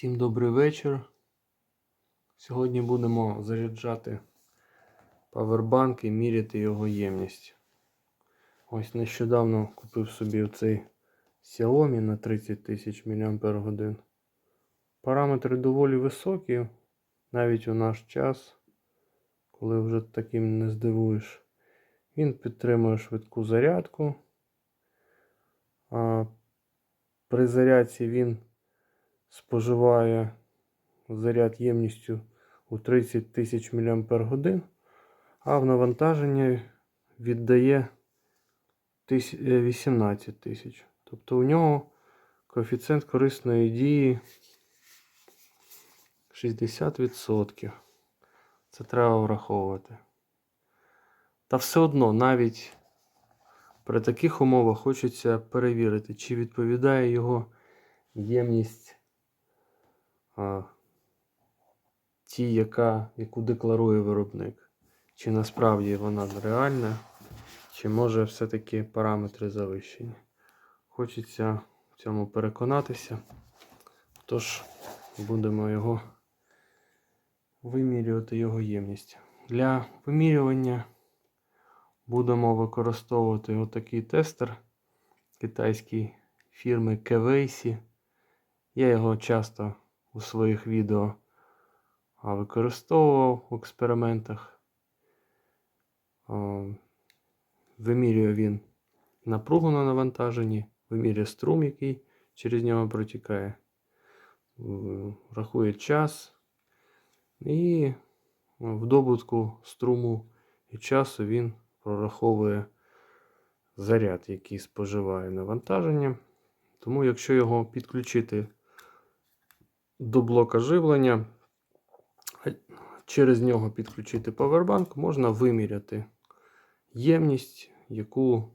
Всім добрий вечір. Сьогодні будемо заряджати павербанк і міряти його ємність. Ось нещодавно купив собі оцей Xiaomi на 30 тисяч мАч. Параметри доволі високі, навіть у наш час, коли вже таким не здивуєш. Він підтримує швидку зарядку. При зарядці він споживає заряд ємністю у 30 тисяч мАч, а в навантаження віддає е, 18 тисяч. Тобто у нього коефіцієнт корисної дії 60%. Це треба враховувати. Та все одно, навіть при таких умовах хочеться перевірити, чи відповідає його ємність ті, яка, яку декларує виробник. Чи насправді вона реальна, чи може все-таки параметри завищені. Хочеться в цьому переконатися. Тож будемо його вимірювати його ємність. Для вимірювання будемо використовувати отакий тестер китайської фірми Kevesi. Я його часто у своїх відео а, використовував в експериментах. Вимірює він напругу на навантаженні, вимірює струм, який через нього протікає, рахує час. І в добутку струму і часу він прораховує заряд, який споживає навантаження. Тому, якщо його підключити до блока живлення, через нього підключити павербанк, можна виміряти ємність, яку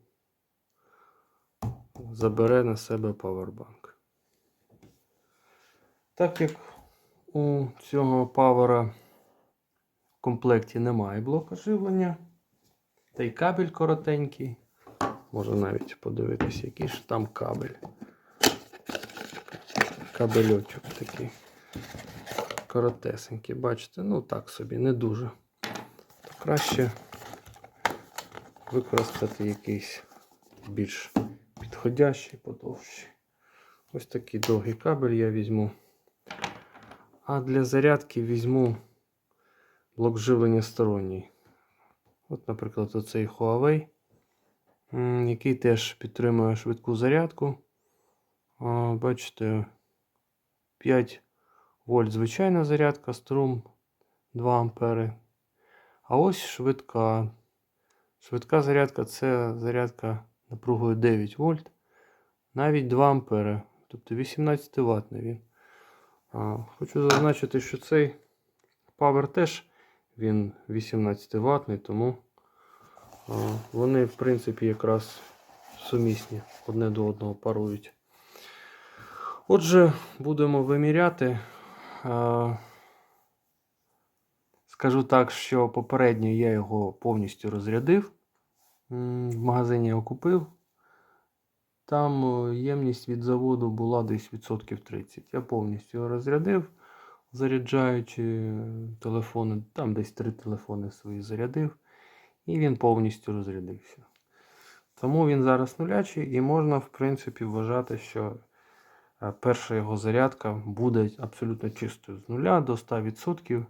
забере на себе павербанк. Так як у цього павера в комплекті немає блока живлення, та й кабель коротенький. Можна навіть подивитися, який ж там кабель. Кабельочок такий. Коротесенький, бачите, ну так собі, не дуже. То краще використати якийсь більш підходящий, подовший. Ось такий довгий кабель я візьму. А для зарядки візьму блок живлення сторонній. От, наприклад, оцей Huawei, який теж підтримує швидку зарядку. Бачите, 5 вольт звичайна зарядка, струм 2 ампери. А ось швидка. Швидка зарядка це зарядка напругою 9 вольт, навіть 2 ампери. Тобто 18 ватний він. А, Хочу зазначити, що цей Power теж він 18 ватний, тому а, вони, в принципі, якраз сумісні одне до одного парують. Отже, будемо виміряти. Скажу так, що попередньо я його повністю розрядив. В магазині його купив. Там е, ємність від заводу була десь відсотків 30. Я повністю його розрядив, заряджаючи телефони. Там десь три телефони свої зарядив. І він повністю розрядився. Тому він зараз нулячий і можна, в принципі, вважати, що перша його зарядка буде абсолютно чистою з нуля до 100%.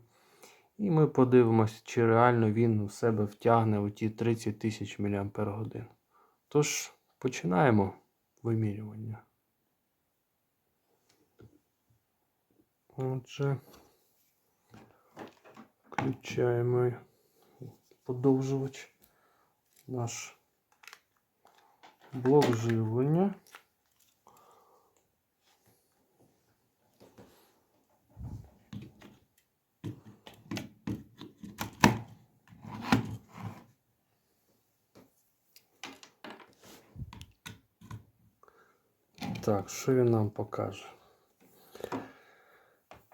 І ми подивимося, чи реально він у себе втягне у ті 30 тисяч мАч. Тож, починаємо вимірювання. Отже, включаємо подовжувач наш блок живлення. Так, що він нам покаже?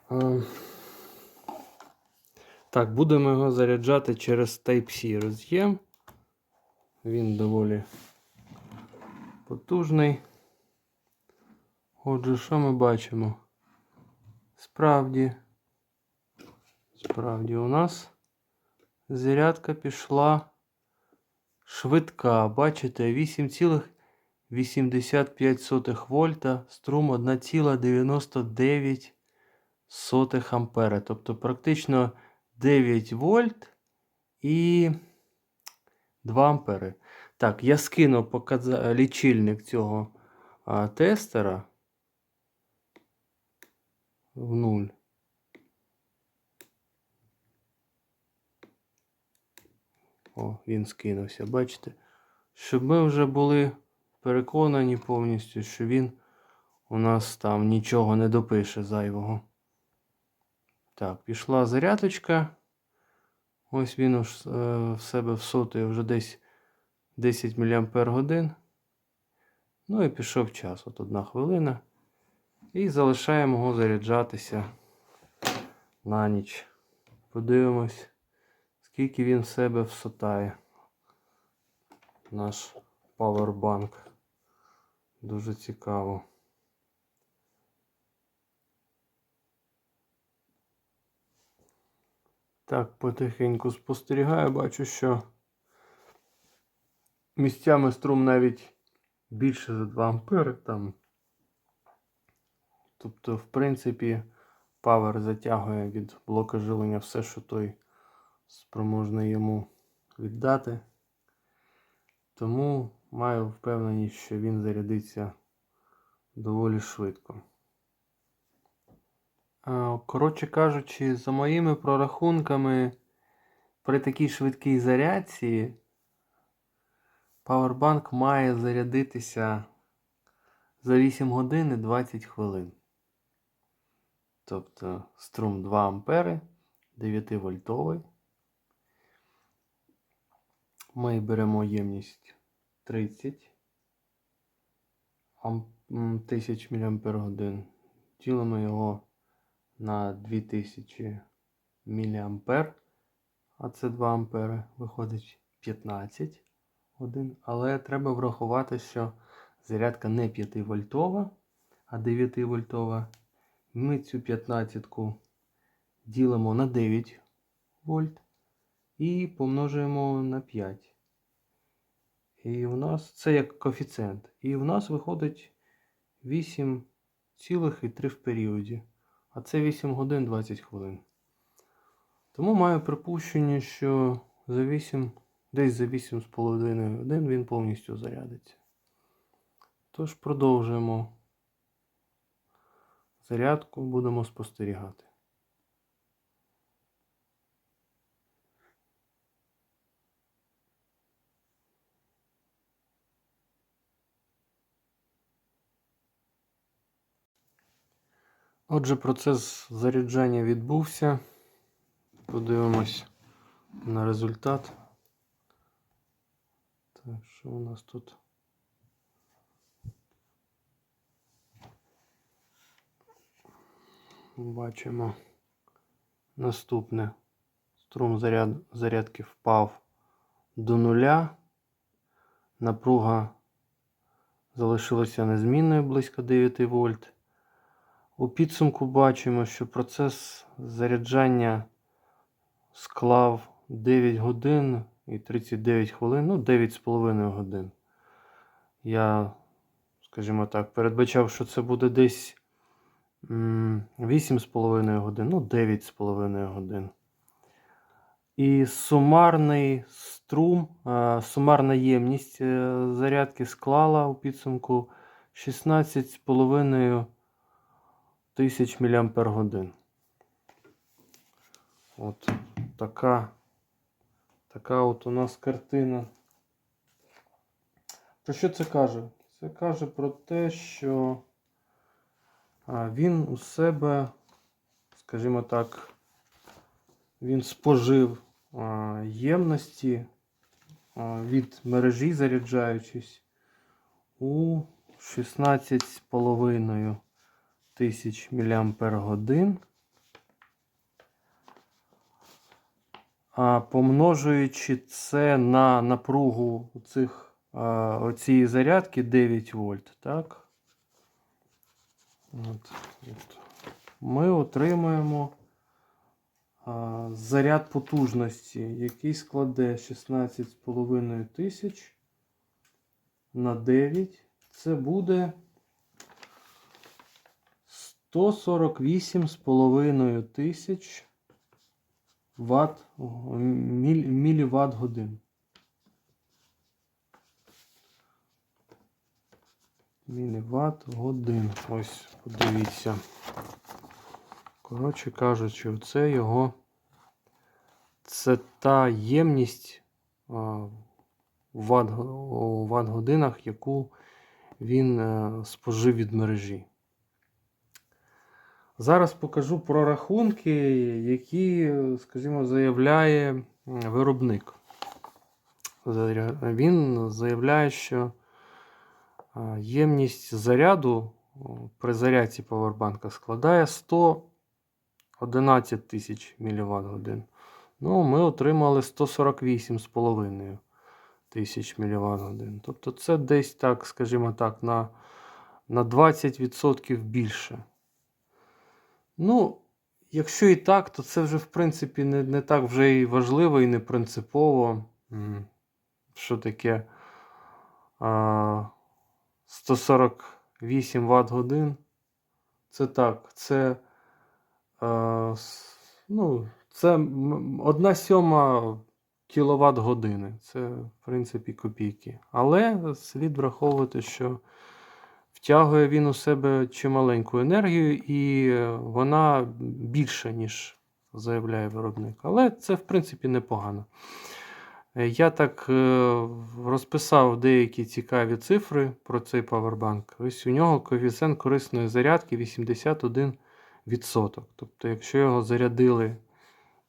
А, Так, будемо його заряджати через Type-C роз'єм. Він доволі потужний. Отже, що ми бачимо? Справді, справді у нас зарядка пішла швидка. Бачите, 8,85 вольта, струм 1,99 ампера. Тобто практично 9 вольт і 2 ампери. Так, я скину показа... лічильник цього а, тестера в нуль. О, він скинувся, бачите? Щоб ми вже були переконані повністю, що він у нас там нічого не допише зайвого. Так, пішла зарядочка. Ось він уж, е, в себе всотує вже десь 10 мАч. Ну і пішов час, от одна хвилина. І залишаємо його заряджатися на ніч. Подивимось, скільки він в себе всотає. Наш павербанк. Дуже цікаво. Так, потихеньку спостерігаю, бачу, що місцями струм навіть більше за 2 ампери там. Тобто, в принципі, павер затягує від блока живлення все, що той спроможний йому віддати. Тому маю впевненість, що він зарядиться доволі швидко. Коротше кажучи, за моїми прорахунками, при такій швидкій зарядці Powerbank має зарядитися за 8 годин і 20 хвилин. Тобто струм 2 ампери, 9 вольтовий. Ми беремо ємність 30 ам- м, тисяч мАч. Ділимо його на 2000 мА, а це 2 ампери, виходить 15 годин. Але треба врахувати, що зарядка не 5 вольтова, а 9 вольтова. Ми цю 15 ділимо на 9 вольт і помножуємо на 5. І у нас це як коефіцієнт. І у нас виходить 8,3 в періоді. А це 8 годин 20 хвилин. Тому маю припущення, що за 8, десь за 8,5 годин він повністю зарядиться. Тож продовжуємо зарядку, будемо спостерігати. Отже, процес заряджання відбувся. Подивимось на результат. Так, що у нас тут? Бачимо наступне. Струм заряд, зарядки впав до нуля. Напруга залишилася незмінною близько 9 вольт. У підсумку бачимо, що процес заряджання склав 9 годин і 39 хвилин, ну 9,5 годин. Я, скажімо так, передбачав, що це буде десь 8,5 годин, ну 9,5 годин. І сумарний струм, сумарна ємність е, зарядки склала у підсумку 16,5 тисяч мАч. От така, така от у нас картина. Про що це каже? Це каже про те, що він у себе, скажімо так, він спожив ємності від мережі, заряджаючись, у 16,5 тисяч мАч. А помножуючи це на напругу цих, а, оцієї зарядки 9 вольт, так? От, от. ми отримаємо а, заряд потужності, який складе 16,5 тисяч на 9. Це буде 148,5 тисяч ватт, міль, міліватт годин. Міліватт годин. Ось, подивіться. Коротше кажучи, це його. Це та ємність а, у ватт, ватт годинах, яку він е, спожив від мережі. Зараз покажу прорахунки, які, скажімо, заявляє виробник. Він заявляє, що ємність заряду при зарядці павербанка складає 111 тисяч мВт. Ну, ми отримали 148,5 тисяч мВт. Тобто це десь так, скажімо так, на, на 20% більше. Ну, якщо і так, то це вже в принципі не, не так вже і важливо і не принципово. Що таке а, 148 Вт годин. Це так, це, а, ну, це одна сьома кіловат години. Це, в принципі, копійки. Але слід враховувати, що втягує він у себе чималеньку енергію, і е, вона більша, ніж заявляє виробник. Але це, в принципі, непогано. Е, Я так е, розписав деякі цікаві цифри про цей павербанк. Ось у нього коефіцієнт корисної зарядки 81%. Тобто, якщо його зарядили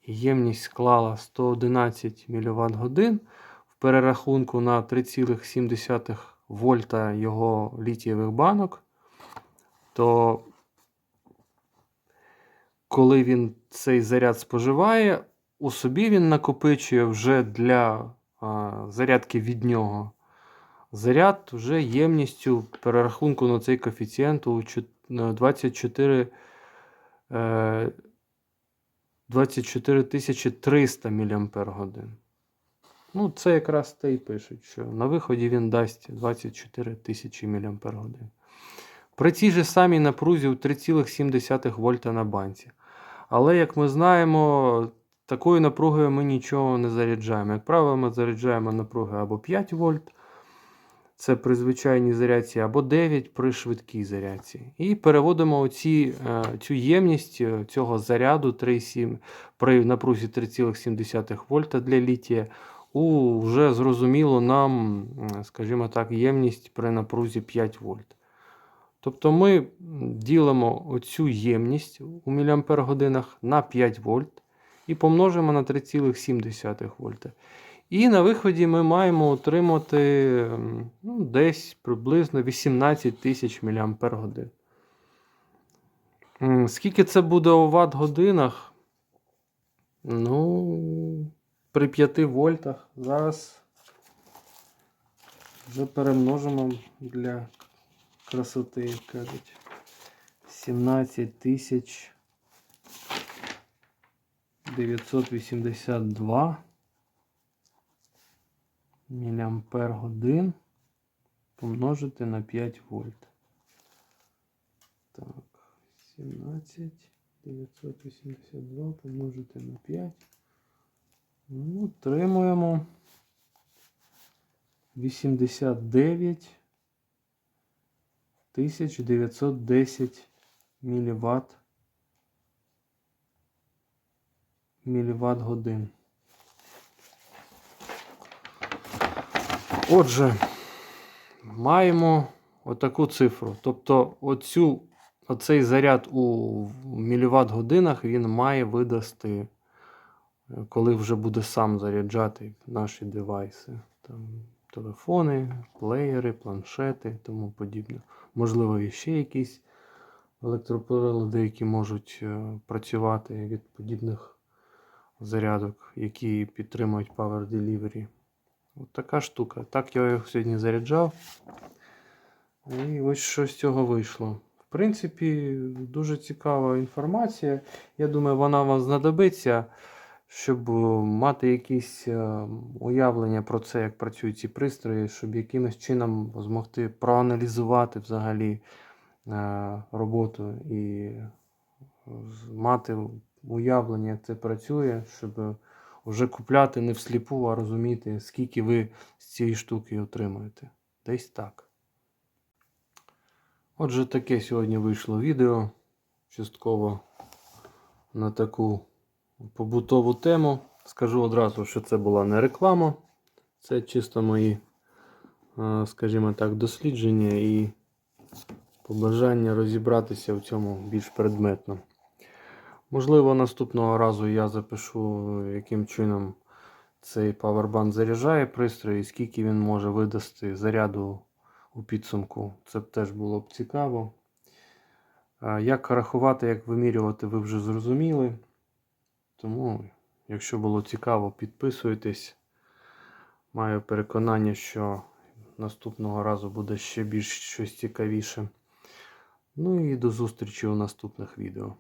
ємність склала 111 мВт в перерахунку на 3,7 вольта його літієвих банок, то коли він цей заряд споживає, у собі він накопичує вже для а, зарядки від нього. Заряд вже ємністю перерахунку на цей коефіцієнт у 24, е, 24 300 мАч. Ну, це якраз те і пишуть, що на виході він дасть 24 тисячі мАч. При цій же самій напрузі у 3,7 вольта на банці. Але, як ми знаємо, такою напругою ми нічого не заряджаємо. Як правило, ми заряджаємо напруги або 5 вольт, це при звичайній зарядці, або 9 при швидкій зарядці. І переводимо оці, е, цю ємність е, цього заряду 3,7 при напрузі 3,7 вольта для літія у вже зрозуміло нам, скажімо так, ємність при напрузі 5 вольт. Тобто ми ділимо оцю ємність у міліампер-годинах на 5 вольт і помножимо на 3,7 вольта. І на виході ми маємо отримати ну, десь приблизно 18 тисяч мАч. Скільки це буде у ватт-годинах? Ну, при 5 вольтах. Зараз вже перемножимо для красоти, як кажуть. 17 тисяч 982 міліампер годин помножити на 5 вольт. Так, 17 982 помножити на 5. Отримуємо 89 1910 міліватт міліватт годин. Отже, маємо отаку цифру. Тобто, оцю, оцей заряд у міліватт годинах він має видасти, коли вже буде сам заряджати наші девайси. Там, телефони, плеєри, планшети тому подібне. Можливо, і ще якісь електроприлади, які можуть е, працювати від подібних зарядок, які підтримують Power Delivery. От така штука. Так я його сьогодні заряджав. І ось що з цього вийшло. В принципі, дуже цікава інформація. Я думаю, вона вам знадобиться, щоб е, мати якісь е, уявлення про це, як працюють ці пристрої, щоб якимось чином змогти проаналізувати взагалі е, роботу і мати уявлення, як це працює, щоб вже купляти не всліпу, а розуміти, скільки ви з цієї штуки отримуєте. Десь так. Отже, таке сьогодні вийшло відео. Частково на таку побутову тему. Скажу одразу, що це була не реклама. Це чисто мої, е, скажімо так, дослідження і побажання розібратися в цьому більш предметно. Можливо, наступного разу я запишу, яким чином цей павербанк заряджає пристрій і скільки він може видасти заряду у підсумку. Це б теж було б цікаво. Як рахувати, як вимірювати, ви вже зрозуміли. Тому, якщо було цікаво, підписуйтесь. Маю переконання, що наступного разу буде ще більш щось цікавіше. Ну і до зустрічі у наступних відео.